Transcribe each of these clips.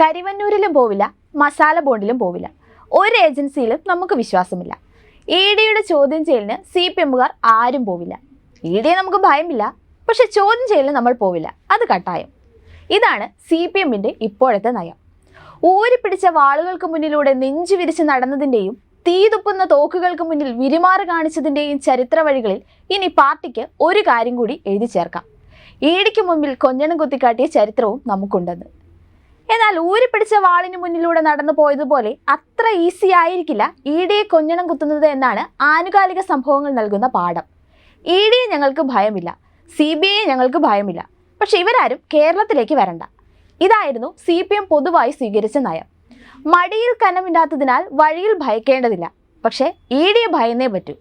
കരിവന്നൂരിലും പോവില്ല മസാല ബോണ്ടിലും പോവില്ല. ഒരു ഏജൻസിയിലും നമുക്ക് വിശ്വാസമില്ല. ഇ ഡിയുടെ ചോദ്യം ചെയ്യലിന് സി പി എമ്മുകാർ ആരും പോവില്ല. ഇ ഡിയെ നമുക്ക് ഭയമില്ല പക്ഷെ ചോദ്യം ചെയ്യലിന് നമ്മൾ പോവില്ല. അത് കട്ടായം. ഇതാണ് സി പി എമ്മിന്റെ ഇപ്പോഴത്തെ നയം. ഊരിപ്പിടിച്ച വാളുകൾക്ക് മുന്നിലൂടെ നെഞ്ചു വിരിച്ച് നടന്നതിന്റെയും തീതുപ്പുന്ന തോക്കുകൾക്ക് മുന്നിൽ വിരിമാറ് കാണിച്ചതിന്റെയും ചരിത്ര വഴികളിൽ ഇനി പാർട്ടിക്ക് ഒരു കാര്യം കൂടി എഴുതി ചേർക്കാം. ഈടിക്ക് മുമ്പിൽ കൊഞ്ഞണം കുത്തിക്കാട്ടിയ ചരിത്രവും നമുക്കുണ്ടെന്ന്. എന്നാൽ ഊരിപ്പിടിച്ച വാളിന് മുന്നിലൂടെ നടന്നു പോയതുപോലെ അത്ര ഈസി ആയിരിക്കില്ല ഈടിയെ കൊഞ്ഞണം കുത്തുന്നത് എന്നാണ് ആനുകാലിക സംഭവങ്ങൾ നൽകുന്ന പാഠം. ഇ ഡിയെ ഞങ്ങൾക്ക് ഭയമില്ല സി ബി ഐയെ ഞങ്ങൾക്ക് ഭയമില്ല. പക്ഷെ ഇവരാരും കേരളത്തിലേക്ക് വരണ്ട. ഇതായിരുന്നു സി പി എം പൊതുവായി സ്വീകരിച്ച നയം. മടിയിൽ കനമില്ലാത്തതിനാൽ വഴിയിൽ ഭയക്കേണ്ടതില്ല. പക്ഷേ ഇ ഡിയെ ഭയന്നേ പറ്റൂ.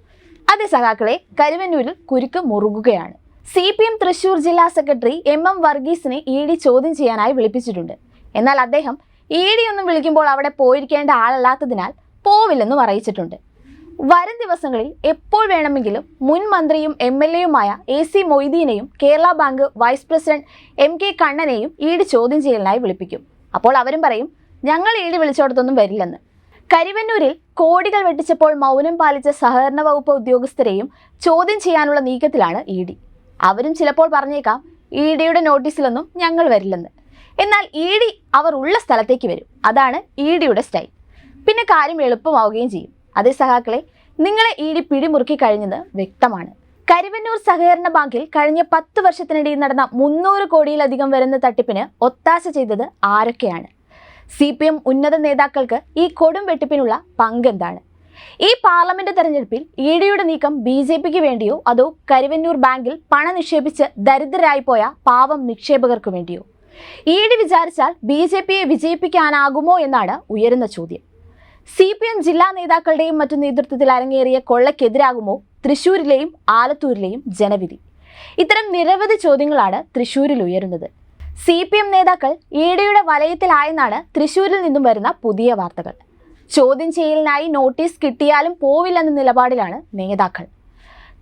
അതേ സഖാക്കളെ കരുവന്നൂരിൽ കുരുക്ക് മുറുകുകയാണ്. സി പി എം തൃശൂർ ജില്ലാ സെക്രട്ടറി എം എം വർഗീസിനെ ഇ ഡി ചോദ്യം ചെയ്യാനായി വിളിപ്പിച്ചിട്ടുണ്ട്. എന്നാൽ അദ്ദേഹം ഡി ഒന്നും വിളിക്കുമ്പോൾ അവിടെ പോയിരിക്കേണ്ട ആളല്ലാത്തതിനാൽ പോവില്ലെന്നും അറിയിച്ചിട്ടുണ്ട്. വരും ദിവസങ്ങളിൽ എപ്പോൾ വേണമെങ്കിലും മുൻ മന്ത്രിയും എം എൽ എയുമായ A C മൊയ്തീനെയും Kerala bank vice president M K കണ്ണനെയും E D ചോദ്യം ചെയ്യലിനായി വിളിപ്പിക്കും. അപ്പോൾ അവരും പറയും ഞങ്ങൾ ഇ ഡി വിളിച്ചോടത്തൊന്നും വരില്ലെന്ന്. കരിവന്നൂരിൽ കോടികൾ വെട്ടിച്ചപ്പോൾ മൗനം പാലിച്ച സഹകരണ വകുപ്പ് ഉദ്യോഗസ്ഥരെയും ചോദ്യം ചെയ്യാനുള്ള നീക്കത്തിലാണ് ഇ ഡി അവരും ചിലപ്പോൾ പറഞ്ഞേക്കാം ഇ ഡിയുടെ നോട്ടീസിലൊന്നും ഞങ്ങൾ വരില്ലെന്ന്. എന്നാൽ ഇ ഡി അവർ ഉള്ള സ്ഥലത്തേക്ക് വരും. അതാണ് ഇ ഡിയുടെ സ്റ്റൈൽ പിന്നെ കാര്യം എളുപ്പമാവുകയും ചെയ്യും. അതേ സഹാക്കളെ നിങ്ങളെ ഇ ഡി പിടിമുറുക്കി കഴിഞ്ഞത് വ്യക്തമാണ്. കരുവന്നൂർ സഹകരണ ബാങ്കിൽ കഴിഞ്ഞ പത്ത് വർഷത്തിനിടയിൽ നടന്ന മുന്നൂറ് കോടിയിലധികം വരുന്ന തട്ടിപ്പിന് ഒത്താശ ചെയ്തത് ആരൊക്കെയാണ്? സി പി എം ഉന്നത നേതാക്കൾക്ക് ഈ കൊടും വെട്ടിപ്പിനുള്ള പങ്കെന്താണ് ഈ പാർലമെന്റ് തെരഞ്ഞെടുപ്പിൽ ഇ ഡിയുടെ നീക്കം ബി ജെ പിക്ക് വേണ്ടിയോ അതോ കരുവന്നൂർ ബാങ്കിൽ പണം നിക്ഷേപിച്ച് ദരിദ്രരായി പോയ പാവം നിക്ഷേപകർക്ക് വേണ്ടിയോ? ഇ ഡി വിചാരിച്ചാൽ ബി ജെ പിയെ വിജയിപ്പിക്കാനാകുമോ എന്നാണ് ഉയരുന്ന ചോദ്യം. സി പി എം ജില്ലാ നേതാക്കളുടെയും മറ്റു നേതൃത്വത്തിൽ അരങ്ങേറിയ കൊള്ളക്കെതിരാകുമോ തൃശൂരിലെയും ആലത്തൂരിലെയും ജനവിധി? ഇത്തരം നിരവധി ചോദ്യങ്ങളാണ് തൃശൂരിൽ ഉയരുന്നത്. സി പി എം നേതാക്കൾ ഇ ഡിയുടെ വലയത്തിലായെന്നാണ് തൃശൂരിൽ നിന്നും വരുന്ന പുതിയ വാർത്തകൾ. ചോദ്യം ചെയ്യലിനായി നോട്ടീസ് കിട്ടിയാലും പോവില്ലെന്ന നിലപാടിലാണ് നേതാക്കൾ.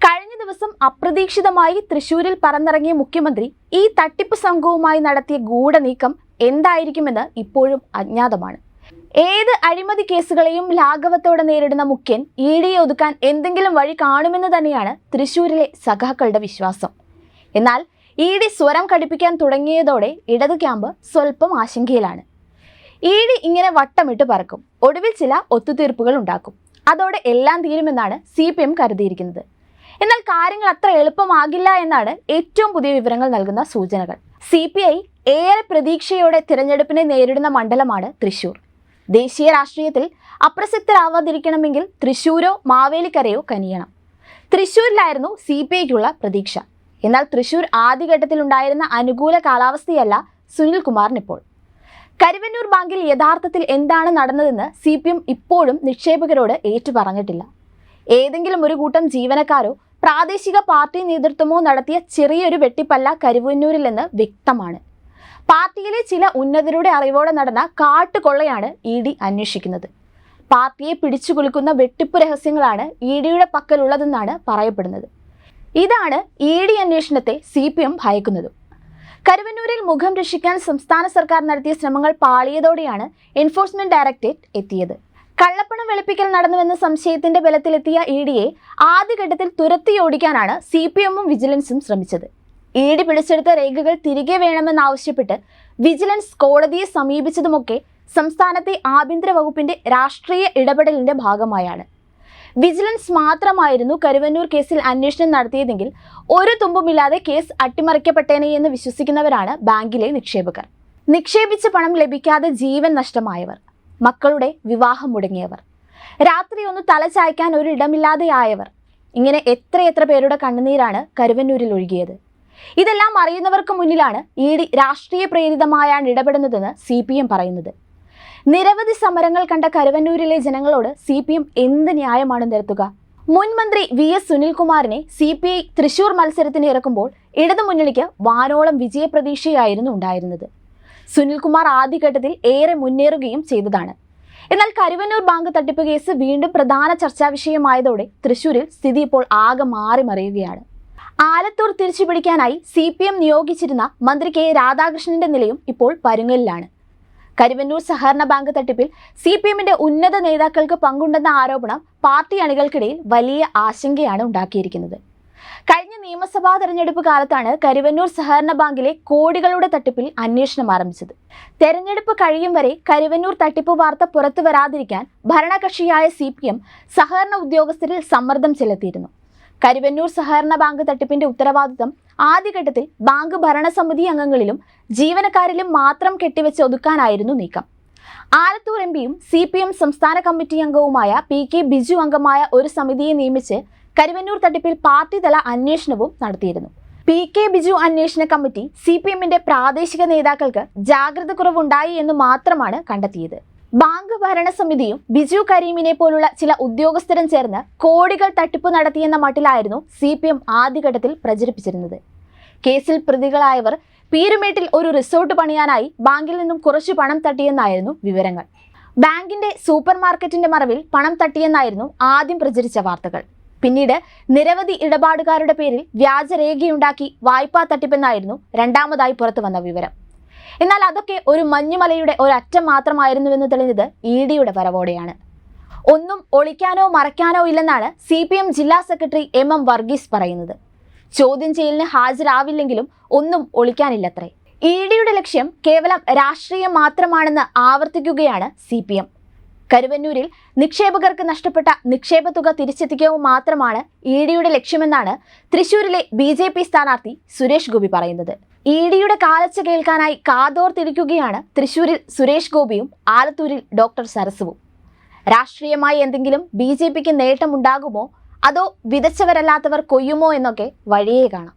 കഴിഞ്ഞ ദിവസം അപ്രതീക്ഷിതമായി തൃശൂരിൽ പറന്നിറങ്ങിയ മുഖ്യമന്ത്രി ഈ തട്ടിപ്പ് സംഘവുമായി നടത്തിയ ഗൂഢനീക്കം എന്തായിരിക്കുമെന്ന് ഇപ്പോഴും അജ്ഞാതമാണ്. ഏത് അഴിമതി കേസുകളെയും ലാഘവത്തോടെ നേരിടുന്ന മുഖ്യൻ ഇ ഡിയെ ഒതുക്കാൻ എന്തെങ്കിലും വഴി കാണുമെന്ന് തന്നെയാണ് തൃശൂരിലെ സഖാക്കളുടെ വിശ്വാസം. എന്നാൽ ഇ ഡി സ്വരം കടിപ്പിക്കാൻ തുടങ്ങിയതോടെ ഇടത് ക്യാമ്പ് സ്വല്പം ആശങ്കയിലാണ്. ഇ ഡി ഇങ്ങനെ വട്ടമിട്ട് പറക്കും. ഒടുവിൽ ചില ഒത്തുതീർപ്പുകൾ ഉണ്ടാക്കും. അതോടെ എല്ലാം തീരുമെന്നാണ് സി പി എം കരുതിയിരിക്കുന്നത്. എന്നാൽ കാര്യങ്ങൾ അത്ര എളുപ്പമാകില്ല എന്നാണ് ഏറ്റവും പുതിയ വിവരങ്ങൾ നൽകുന്ന സൂചനകൾ. സി പി ഐ ഏറെ പ്രതീക്ഷയോടെ തിരഞ്ഞെടുപ്പിനെ നേരിടുന്ന മണ്ഡലമാണ് തൃശൂർ. ദേശീയ രാഷ്ട്രീയത്തിൽ അപ്രസക്തരാവാതിരിക്കണമെങ്കിൽ തൃശൂരോ മാവേലിക്കരയോ കനിയണം. തൃശൂരിലായിരുന്നു സി പി ഐക്കുള്ള പ്രതീക്ഷ. എന്നാൽ തൃശൂർ ആദ്യഘട്ടത്തിൽ ഉണ്ടായിരുന്ന അനുകൂല കാലാവസ്ഥയല്ല സുനിൽകുമാറിനിപ്പോൾ കരുവന്നൂർ ബാങ്കിൽ യഥാർത്ഥത്തിൽ എന്താണ് നടന്നതെന്ന് സി പി എം ഇപ്പോഴും നിക്ഷേപകരോട് ഏറ്റുപറഞ്ഞിട്ടില്ല. ഏതെങ്കിലും ഒരു കൂട്ടം ജീവനക്കാരോ പ്രാദേശിക പാർട്ടി നേതൃത്വമോ നടത്തിയ ചെറിയൊരു വെട്ടിപ്പല്ല കരുവന്നൂരിൽ നിന്ന് വ്യക്തമാണ്. പാർട്ടിയിലെ ചില ഉന്നതരുടെ അറിവോടെ നടന്ന കാട്ടുകൊള്ളയാണ് ഇ ഡി അന്വേഷിക്കുന്നത്. പാർട്ടിയെ പിടിച്ചുകുലുക്കുന്ന വെട്ടിപ്പ് രഹസ്യങ്ങളാണ് ഇ ഡിയുടെ പക്കലുള്ളതെന്നാണ് പറയപ്പെടുന്നത്. ഇതാണ് ഇ ഡി അന്വേഷണത്തെ സി പി എം ഭയക്കുന്നതും. കരുവന്നൂരിൽ മുഖം രക്ഷിക്കാൻ സംസ്ഥാന സർക്കാർ നടത്തിയ ശ്രമങ്ങൾ പാളിയതോടെയാണ് എൻഫോഴ്സ്മെന്റ് ഡയറക്ടറേറ്റ് എത്തിയത്. കള്ളപ്പണം വെളുപ്പിക്കൽ നടന്നുവെന്ന സംശയത്തിന്റെ ബലത്തിലെത്തിയ ഇ ഡിയെ ആദ്യഘട്ടത്തിൽ തുരത്തിയോടിക്കാനാണ് സി പി എമ്മും വിജിലൻസും ശ്രമിച്ചത്. ഇ ഡി പിടിച്ചെടുത്ത രേഖകൾ തിരികെ വേണമെന്നാവശ്യപ്പെട്ട് വിജിലൻസ് കോടതിയെ സമീപിച്ചതുമൊക്കെ സംസ്ഥാനത്തെ ആഭ്യന്തര വകുപ്പിന്റെ രാഷ്ട്രീയ ഇടപെടലിന്റെ ഭാഗമായാണ്. വിജിലൻസ് മാത്രമായിരുന്നു കരുവന്നൂർ കേസിൽ അന്വേഷണം നടത്തിയതെങ്കിൽ ഒരു തുമ്പുമില്ലാതെ കേസ് അട്ടിമറിക്കപ്പെട്ടേനെ എന്ന് വിശ്വസിക്കുന്നവരാണ് ബാങ്കിലെ നിക്ഷേപകർ. നിക്ഷേപിച്ച പണം ലഭിക്കാതെ ജീവൻ നഷ്ടമായവർ. മക്കളുടെ വിവാഹം മുടങ്ങിയവർ. രാത്രി ഒന്ന് തലചായ്ക്കാൻ ഒരു ഇടമില്ലാതെയായവർ ഇങ്ങനെ എത്രയെത്ര പേരുടെ കണ്ണുനീരാണ് കരുവന്നൂരിൽ ഒഴുകിയത്. ഇതെല്ലാം അറിയുന്നവർക്ക് മുന്നിലാണ് ഇ ഡി രാഷ്ട്രീയ പ്രേരിതമായാണ് ഇടപെടുന്നതെന്ന് സി പി എം പറയുന്നത്. നിരവധി സമരങ്ങൾ കണ്ട കരുവന്നൂരിലെ ജനങ്ങളോട് സി പി എം എന്ത് ന്യായമാണ് നിരത്തുക? മുൻമന്ത്രി വി എസ് സുനിൽകുമാറിനെ സി പി ഐ തൃശൂർ മത്സരത്തിന് ഇറക്കുമ്പോൾ ഇടതുമുന്നണിക്ക് വാനോളം വിജയപ്രതീക്ഷയായിരുന്നു ഉണ്ടായിരുന്നത്. സുനിൽകുമാർ ആദ്യഘട്ടത്തിൽ ഏറെ മുന്നേറുകയും ചെയ്തതാണ്. എന്നാൽ കരുവന്നൂർ ബാങ്ക് തട്ടിപ്പ് കേസ് വീണ്ടും പ്രധാന ചർച്ചാ വിഷയമായതോടെ തൃശൂരിൽ സ്ഥിതി ഇപ്പോൾ ആകെ മാറി മറിയുകയാണ്. ആലത്തൂർ തിരിച്ചുപിടിക്കാനായി സി പി എം നിയോഗിച്ചിരുന്ന മന്ത്രി കെ രാധാകൃഷ്ണന്റെ നിലയും ഇപ്പോൾ പരുങ്ങലിലാണ്. കരുവന്നൂർ സഹകരണ ബാങ്ക് തട്ടിപ്പിൽ സി പി എമ്മിന്റെ ഉന്നത നേതാക്കൾക്ക് പങ്കുണ്ടെന്ന ആരോപണം പാർട്ടി അണികൾക്കിടയിൽ വലിയ ആശങ്കയാണ് ഉണ്ടാക്കിയിരിക്കുന്നത്. കഴിഞ്ഞ നിയമസഭാ തെരഞ്ഞെടുപ്പ് കാലത്താണ് കരുവന്നൂർ സഹകരണ ബാങ്കിലെ കോടികളുടെ തട്ടിപ്പിൽ അന്വേഷണം ആരംഭിച്ചത്. തെരഞ്ഞെടുപ്പ് കഴിയും വരെ കരുവന്നൂർ തട്ടിപ്പ് വാർത്ത പുറത്തു വരാതിരിക്കാൻ ഭരണകക്ഷിയായ സി പി എം സഹകരണ ഉദ്യോഗസ്ഥരിൽ സമ്മർദ്ദം ചെലുത്തിയിരുന്നു. കരുവന്നൂർ സഹകരണ ബാങ്ക് തട്ടിപ്പിന്റെ ഉത്തരവാദിത്തം ആദ്യഘട്ടത്തിൽ ബാങ്ക് ഭരണസമിതി അംഗങ്ങളിലും ജീവനക്കാരിലും മാത്രം കെട്ടിവെച്ച് ഒതുക്കാനായിരുന്നു നീക്കം. ആലത്തൂർ എം പിയും സി പി എം സംസ്ഥാന കമ്മിറ്റി അംഗവുമായ പി കെ ബിജു അംഗമായ ഒരു സമിതിയെ നിയമിച്ച് കരുവന്നൂർ തട്ടിപ്പിൽ പാർട്ടിതല അന്വേഷണവും നടത്തിയിരുന്നു. പി കെ ബിജു അന്വേഷണ കമ്മിറ്റി സി പി എമ്മിന്റെ പ്രാദേശിക നേതാക്കൾക്ക് ജാഗ്രത കുറവുണ്ടായി എന്ന് മാത്രമാണ് കണ്ടെത്തിയത്. ബാങ്ക് ഭരണസമിതിയും ബിജു കരീമിനെ പോലുള്ള ചില ഉദ്യോഗസ്ഥരും ചേർന്ന് കോടികൾ തട്ടിപ്പ് നടത്തിയെന്ന മട്ടിലായിരുന്നു സി പി എം ആദ്യഘട്ടത്തിൽ പ്രചരിപ്പിച്ചിരുന്നത്. കേസിൽ പ്രതികളായവർ പീരുമേട്ടിൽ ഒരു റിസോർട്ട് പണിയാനായി ബാങ്കിൽ നിന്നും കുറച്ച് പണം തട്ടിയെന്നായിരുന്നു വിവരങ്ങൾ. ബാങ്കിന്റെ സൂപ്പർ മാർക്കറ്റിന്റെ മറവിൽ പണം തട്ടിയെന്നായിരുന്നു ആദ്യം പ്രചരിച്ച വാർത്തകൾ. പിന്നീട് നിരവധി ഇടപാടുകാരുടെ പേരിൽ വ്യാജരേഖയുണ്ടാക്കി വായ്പാ തട്ടിപ്പെന്നായിരുന്നു രണ്ടാമതായി പുറത്തു വന്ന വിവരം. എന്നാൽ അതൊക്കെ ഒരു മഞ്ഞുമലയുടെ ഒരറ്റം മാത്രമായിരുന്നുവെന്ന് തെളിഞ്ഞത് ഇ ഡിയുടെ വരവോടെയാണ്. ഒന്നും ഒളിക്കാനോ മറയ്ക്കാനോ ഇല്ലെന്നാണ് സി പി എം ജില്ലാ സെക്രട്ടറി എം എം വർഗീസ് പറയുന്നത്. ചോദ്യം ചെയ്യലിന് ഹാജരാവില്ലെങ്കിലും ഒന്നും ഒളിക്കാനില്ലത്രേ. ഇ ഡിയുടെ ലക്ഷ്യം കേവലം രാഷ്ട്രീയം മാത്രമാണെന്ന് ആവർത്തിക്കുകയാണ് സി പി എം. കരുവന്നൂരിൽ നിക്ഷേപകർക്ക് നഷ്ടപ്പെട്ട നിക്ഷേപ തുക തിരിച്ചെത്തിക്കുക മാത്രമാണ് ഇ ഡിയുടെ ലക്ഷ്യമെന്നാണ് തൃശൂരിലെ ബി ജെ പി സ്ഥാനാർത്ഥി സുരേഷ് ഗോപി പറയുന്നത്. ഇ ഡിയുടെ കാലച്ച കേൾക്കാനായി കാതോർത്തിരിക്കുകയാണ് തൃശൂരിൽ സുരേഷ് ഗോപിയും ആലത്തൂരിൽ ഡോക്ടർ സരസുവും. രാഷ്ട്രീയമായി എന്തെങ്കിലും ബി ജെ പിക്ക് നേട്ടമുണ്ടാകുമോ? അതോ വിതച്ചവരല്ലാത്തവർ കൊയ്യുമോ എന്നൊക്കെ വഴിയേ കാണാം.